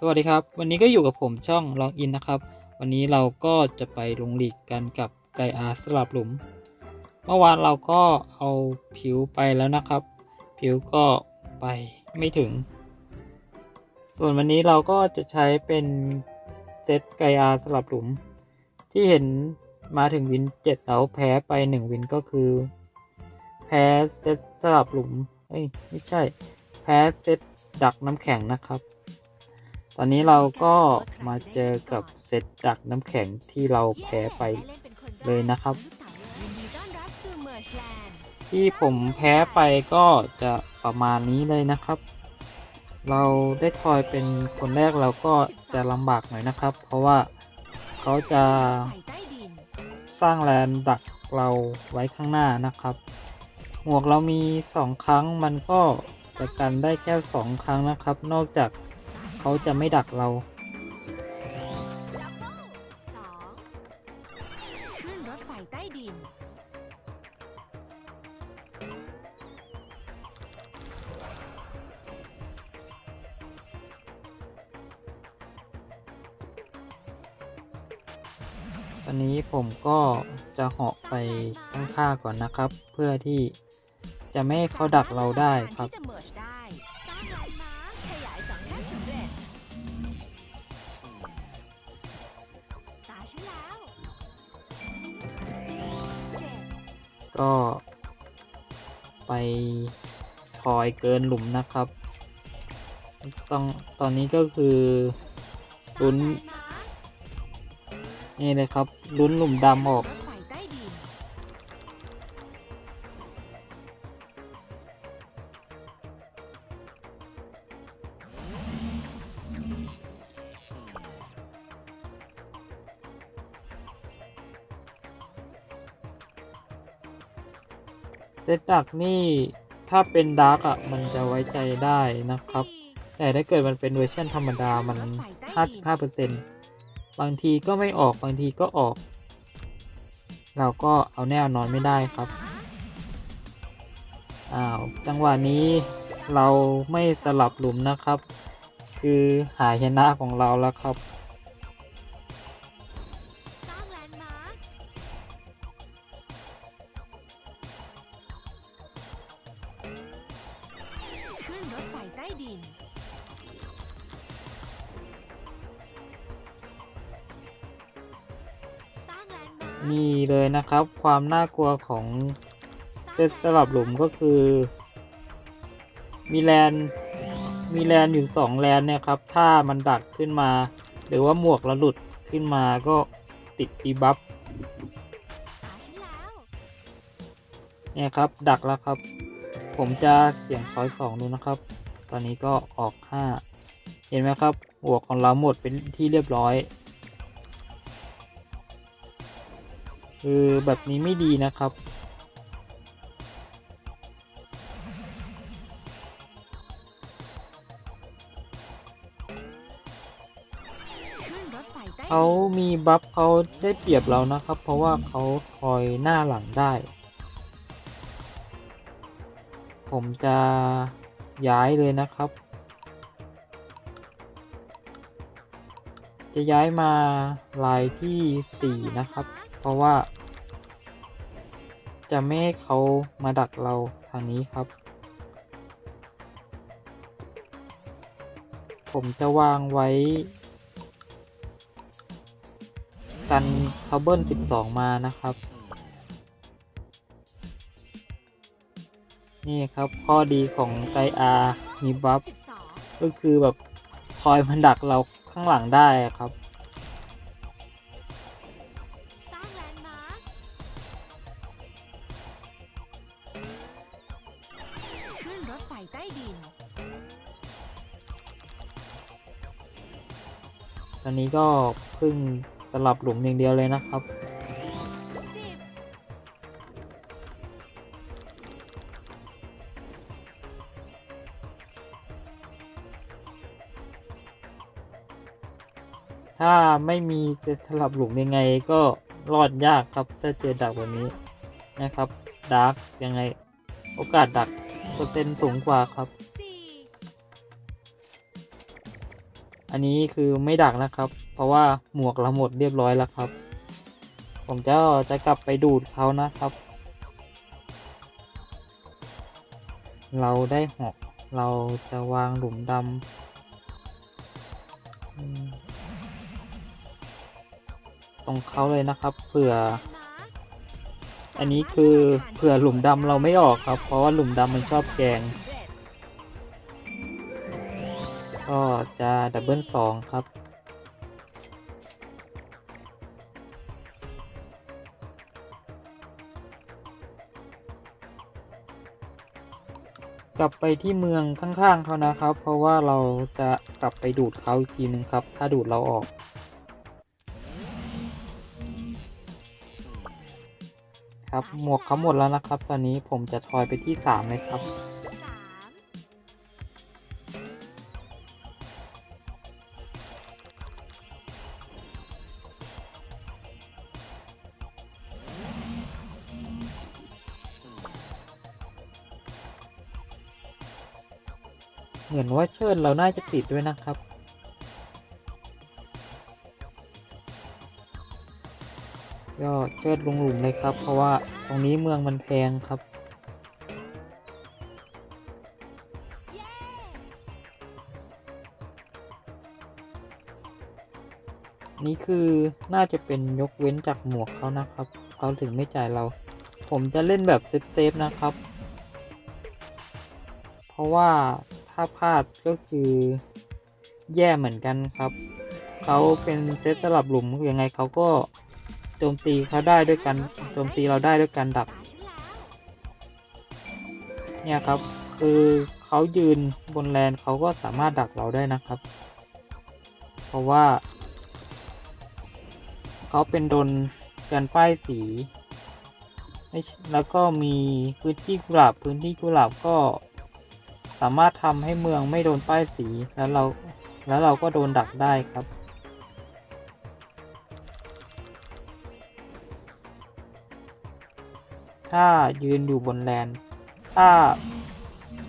สวัสดีครับ วันนี้ก็อยู่กับผมช่องลองอินนะครับ วันนี้เราก็จะไปลงหลีกกันกับไกอาสลับหลุม เมื่อวานเราก็เอาผิวไปแล้วนะครับ ผิวก็ไปไม่ถึง ส่วนวันนี้เราก็จะใช้เป็นเซตไกอาสลับหลุม ที่เห็นมาถึงวินเจ็ดแล้วแพ้ไปหนึ่งวินก็คือ แพ้เซตสลับหลุมเอ้ยไม่ใช่ แพ้เซตดักน้ำแข็งนะครับ ตอนนี้เราก็มาเจอกับเซตดักน้ำแข็งที่เราแพ้ไปเลยนะครับ ที่ผมแพ้ไปก็จะประมาณนี้เลยนะครับ เราได้ทอยเป็นคนแรกเราก็จะลำบากหน่อยนะครับ เพราะว่าเขาจะสร้างแลนดักเราไว้ข้างหน้านะครับ หมวกเรามีสองครั้งมันก็จะกันได้แค่สองครั้งนะครับ นอกจาก เขาจะไม่ดักเรา ขึ้นรถไฟใต้ดิน ตอนนี้ผมก็จะเหาะไปข้างข้าก่อนนะครับ เพื่อที่จะไม่ให้เขาดักเราได้ครับ ที่จะ merge ได้ ก็ไปถอยเกินหลุมนะครับต้องตอนนี้ก็คือลุ้นนี่เลยครับลุ้นหลุมดำออก ซตดักนี่ถ้าเป็นดาร์กอะมันจะไว้ใจได้นะครับ แต่ถ้าเกิดมันเป็นเวอร์ชันธรรมดามัน 55%บางทีก็ไม่ออกบางทีก็ออก เราก็เอาแน่นอนไม่ได้ครับอ้าวจังหวะนี้เราไม่สลับหลุมนะครับ คือหายชนะของเราแล้วครับ ครับ ความน่ากลัวของเซตสลับหลุมก็คือ มีแลนมีแลนอยู่สองแลนเนี่ยครับ ถ้ามันดักขึ้นมา หรือว่าหมวกเราหลุดขึ้นมาก็ติดดีบัฟเนี่ยครับ ดักแล้วครับ ผมจะเสี่ยงซอยสองดูนะครับ ตอนนี้ก็ออกห้าเห็นไหมครับ หมวกของเราหมดเป็นที่เรียบร้อย คือแบบนี้ไม่ดีนะครับขึ้นรถไฟใต้ดินเขามีบัฟเขาได้เปรียบเรานะครับ เพราะว่าเขาคอยหน้าหลังได้ ผมจะย้ายเลยนะครับ จะย้ายมาลายที่ 4 นะครับ เพราะว่า จะไม่ให้เขามาดักเราทางนี้ครับ ผมจะวางไว้กันคาร์บอน12 มานะครับ นี่ครับข้อดีของไกอามีบัฟก็คือแบบคอยมันดักเรา ข้างหลังได้อะครับสร้างแลนด์มาร์คขึ้นรถไฟใต้ดินตอนนี้ก็เพึ่งสลับหลุมอย่างเดียวเลยนะครับ ถ้าไม่มีเซตสลับหลุมยังไงก็รอดยากครับถ้าเจอดักแบบนี้นะครับดาร์กยังไง โอกาสดักเปอร์เซ็นต์สูงกว่าครับ อันนี้คือไม่ดักนะครับ เพราะว่าหมวกเราหมดเรียบร้อยแล้วครับ ผมจะจะกลับไปดูดเขานะครับ เราได้หอกเราจะวางหลุมดำ ตรงเขาเลยนะครับเผื่อ อันนี้คือเผื่อหลุมดำเราไม่ออกครับ เพราะว่าหลุมดำมันชอบแกง ก็จะดับเบิลสองครับกลับไปที่เมืองข้างๆเขานะครับ เพราะว่าเราจะกลับไปดูดเขาอีกทีนึงครับ ถ้าดูดเราออก ครับ หมวกเขาหมดแล้วนะครับ ตอนนี้ผมจะทอยไปที่สามเลยครับ เหมือนว่าเชิญเราน่าจะติดด้วยนะครับ ก็เชิดลงหลุมเลยครับ เพราะว่าตรงนี้เมืองมันแพงครับ นี่คือน่าจะเป็นยกเว้นจากหมวกเขานะครับ เขาถึงไม่จ่ายเรา ผมจะเล่นแบบเซฟๆนะครับ เพราะว่าถ้าพลาดก็คือแย่เหมือนกันครับ เขาเป็นเซตสลับหลุมยังไงเขาก็ โจมตีเขาได้ด้วยกันโจมตีเราได้ด้วยการดักเนี่ยครับคือเขายืนบนแลนเขาก็สามารถดักเราได้นะครับ เพราะว่า เขาเป็นโดนกันป้ายสีแล้วก็มีพื้นที่กุหลาบพื้นที่กุหลาบก็สามารถทำให้เมืองไม่โดนป้ายสีแล้วเราแล้วเราก็โดนดักได้ครับ ถ้ายืนอยู่บนแลนถ้า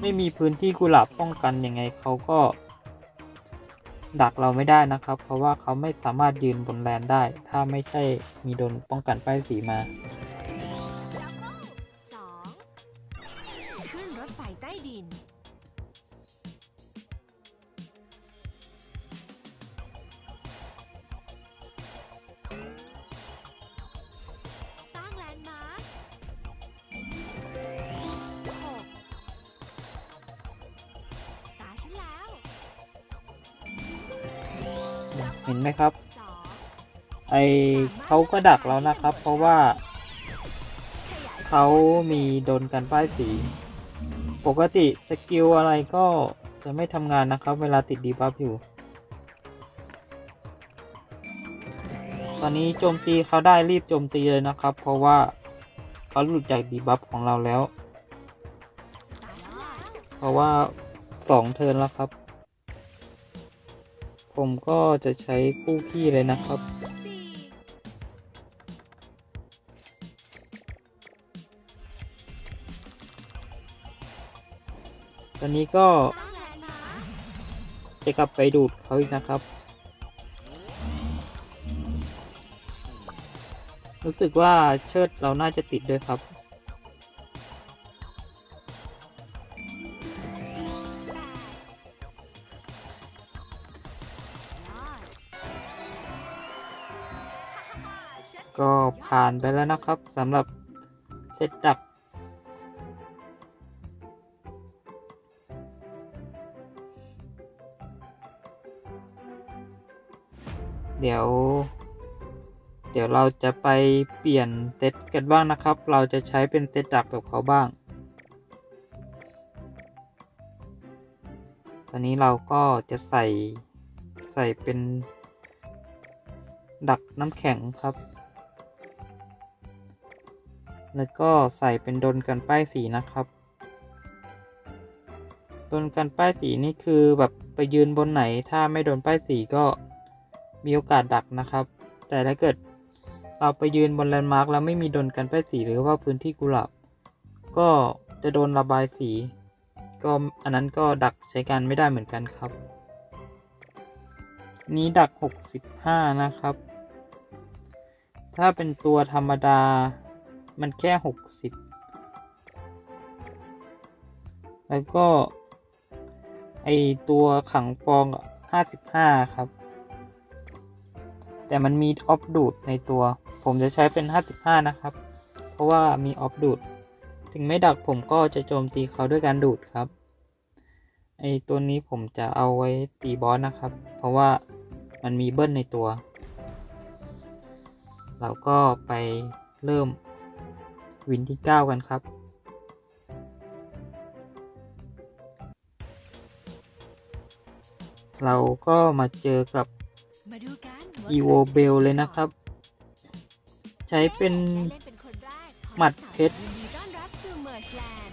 ไม่มีพื้นที่กุหลาบป้องกันยังไงเขาก็ ดักเราไม่ได้นะครับ เพราะว่าเขาไม่สามารถยืนบนแลนได้ ถ้าไม่ใช่มีโดนป้องกันป้ายสีมาขึ้นรถไฟใต้ดิน เห็นไหมครับ ไอเขาก็ดักเรานะครับ เพราะว่าเขามีโดนกันป้ายสี ปกติสกิลอะไรก็จะไม่ทำงานนะครับ เวลาติดดีบัฟอยู่ ตอนนี้โจมตีเขาได้รีบโจมตีเลยนะครับ เพราะว่าเขาหลุดจากดีบัฟของเราแล้ว เพราะว่าสองเทิร์นแล้วครับ ผมก็จะใช้คู่ขี้เลยนะครับ ตอนนี้ก็ จะกลับไปดูดเขาอีกนะครับ รู้สึกว่าเชิดเราน่าจะติดด้วยครับ ไปแล้วนะครับสำหรับเซตดักเดี๋ยว เดี๋ยวเราจะไปเปลี่ยนเซตกันบ้างนะครับ เราจะใช้เป็นเซตดักแบบเขาบ้าง ตอนนี้เราก็จะใส่ใส่เป็นดักน้ำแข็งครับ แล้วก็ใส่เป็นดนกันป้ายสีนะครับโดนกันป้ายสีนี่คือแบบไปยืนบนไหนถ้าไม่โดนป้ายสีก็มีโอกาสดักนะครับ แต่ถ้าเกิดเราไปยืนบนแลนด์มาร์กแล้วไม่มีโดนกันป้ายสีหรือว่าพื้นที่กุหลาบก็จะโดนระบายสี ก็อันนั้นก็ดักใช้การไม่ได้เหมือนกันครับ นี้ดัก 65 นะครับ ถ้าเป็นตัวธรรมดา มันแค่ 60 แล้วก็ ไอตัวขังฟองอะ55 ครับ แต่มันมีออฟดูดในตัว ผมจะใช้เป็น 55 นะครับ เพราะว่ามีออฟดูด ถึงไม่ดักผมก็จะโจมตีเขาด้วยการดูดครับ ไอตัวนี้ผมจะเอาไว้ตีบอสนะครับ เพราะว่ามันมีเบิ้ลในตัว เราก็ไปเริ่ม วินที่ 9 กันครับ เราก็มาเจอกับมาดูกันว่าอีโวเบลเลยนะครับ ใช้เป็นเล่นเป็นคนแรกของหมัดเพชรยินดีต้อนรับสู่ Merge Land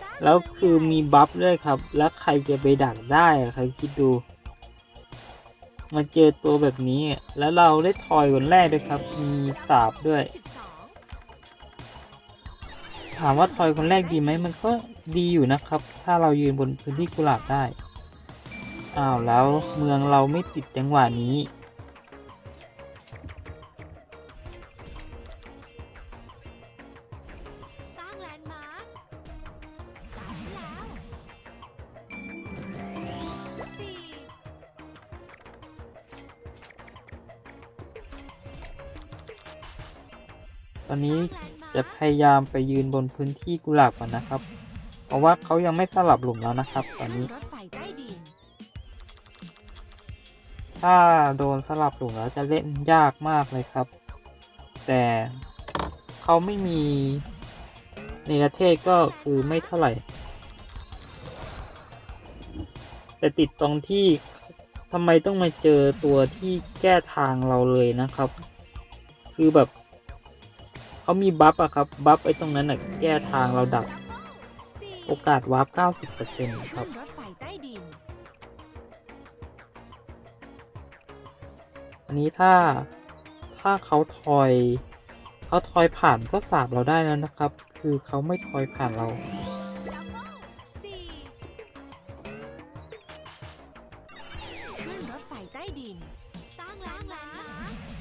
สร้างแล้วคือมีบัฟด้วยครับ แล้วใครจะไปดักได้อะใครคิดดู มาเจอตัวแบบนี้อะแล้วเราได้ทอยคนแรกด้วยครับ มีสาบด้วย12 ถามว่าทอยคนแรกดีไหมมันก็ดีอยู่นะครับ ถ้าเรายืนบนพื้นที่กุหลาบได้ อ้าวแล้วเมืองเราไม่ติดจังหวะนี้ สร้างแลนด์มาร์คสามแล้วสี่ตอนนี้ สร้างแลนด์ จะพยายามไปยืนบนพื้นที่กุหลาบก่อนนะครับ เพราะว่าเขายังไม่สลับหลุมแล้วนะครับ ตอนนี้ ถ้าโดนสลับหลุมแล้วจะเล่นยากมากเลยครับ แต่เขาไม่มีในประเทศก็คือไม่เท่าไหร่ แต่ติดตรงที่ทำไมต้องมาเจอตัวที่แก้ทางเราเลยนะครับ คือแบบ เขามีบัฟอะครับ บัฟไอ้ตรงนั้นอะแก้ทางเราดับ โอกาสวาร์ป90%ครับรถไฟใต้ดินอันนี้ถ้าถ้าเขาทอยเขาทอยผ่านก็สาบเราได้แล้วนะครับ คือเขาไม่ทอยผ่านเรา ขึ้นรถไฟใต้ดินสร้างแลนด์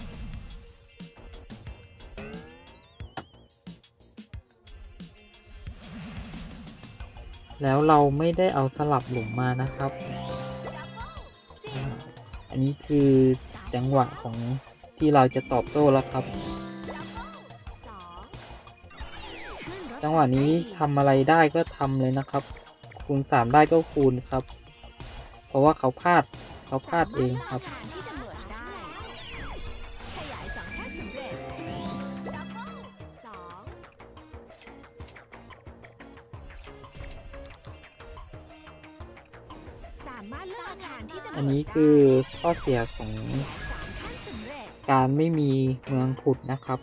แล้วเราไม่ได้เอาสลับหลุมมานะครับ อันนี้คือจังหวะของที่เราจะตอบโต้แล้วครับ จังหวะนี้ทำอะไรได้ก็ทำเลยนะครับ คูณ 3 ได้ก็คูณครับ เพราะว่าเขาพลาดเขาพลาดเองครับ อันนี้คือข้อเสียของการไม่มีเมืองขุดนะครับ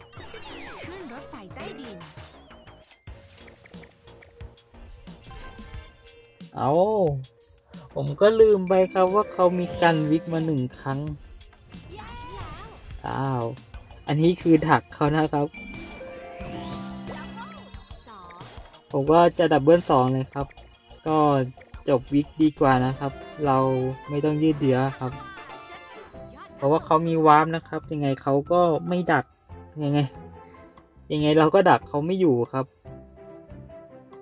เอาผมก็ลืมไปครับว่าเขามีกันวิกมาหนึ่งครั้ง อ้าว อันนี้คือดักเขานะครับ ผมก็จะดับเบิลสองเลยครับ ก็ จบวิกดีกว่านะครับ เราไม่ต้องยืดเยื้อครับ เพราะว่าเขามีวาร์ปนะครับ ยังไงเขาก็ไม่ดักยังไง ยังไงเราก็ดักเขาไม่อยู่ครับ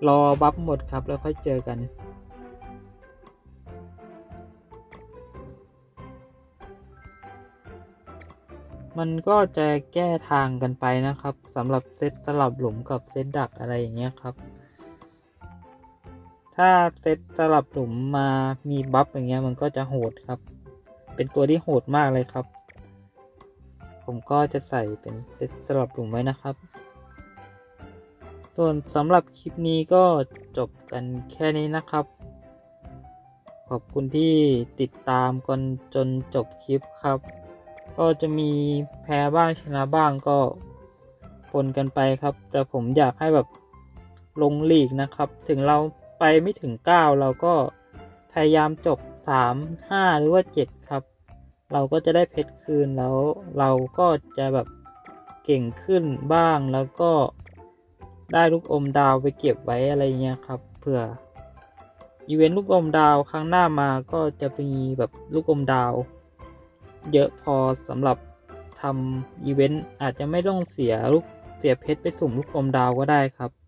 รอบัฟหมดครับแล้วค่อยเจอกันมันก็จะแก้ทางกันไปนะครับสำหรับเซตสลับหลุมกับเซตดักอะไรอย่างเงี้ยครับ ถ้าเซตสลับหลุมมามีบัฟอย่างเงี้ยมันก็จะโหดครับ เป็นตัวที่โหดมากเลยครับ ผมก็จะใส่เป็นเซตสลับหลุมไว้นะครับ ส่วนสำหรับคลิปนี้ก็จบกันแค่นี้นะครับ ขอบคุณที่ติดตามกันจนจบคลิปครับ ก็จะมีแพ้บ้างชนะบ้างก็ปนกันไปครับ แต่ผมอยากให้แบบลงลีกนะครับ ถึงเรา ไปไม่ถึง 9 เราก็พยายามจบ 3 5 หรือว่า 7 ครับ เราก็จะได้เพชรคืนแล้ว เราก็จะแบบเก่งขึ้นบ้างแล้วก็ได้ลูกอมดาวไปเก็บไว้อะไรเงี้ยครับเผื่ออีเวนต์ลูกอมดาวครั้งหน้ามาก็จะมีแบบลูกอมดาว เยอะพอสำหรับทำอีเวนต์อาจจะไม่ต้องเสียลูกเสียเพชรไปสุ่มลูกกลมดาวก็ได้ครับ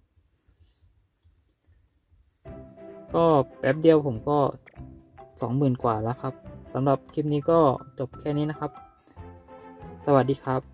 ก็แป๊บเดียวผมก็สองหมื่นกว่าแล้วครับสำหรับคลิปนี้ก็จบแค่นี้นะครับ สวัสดีครับ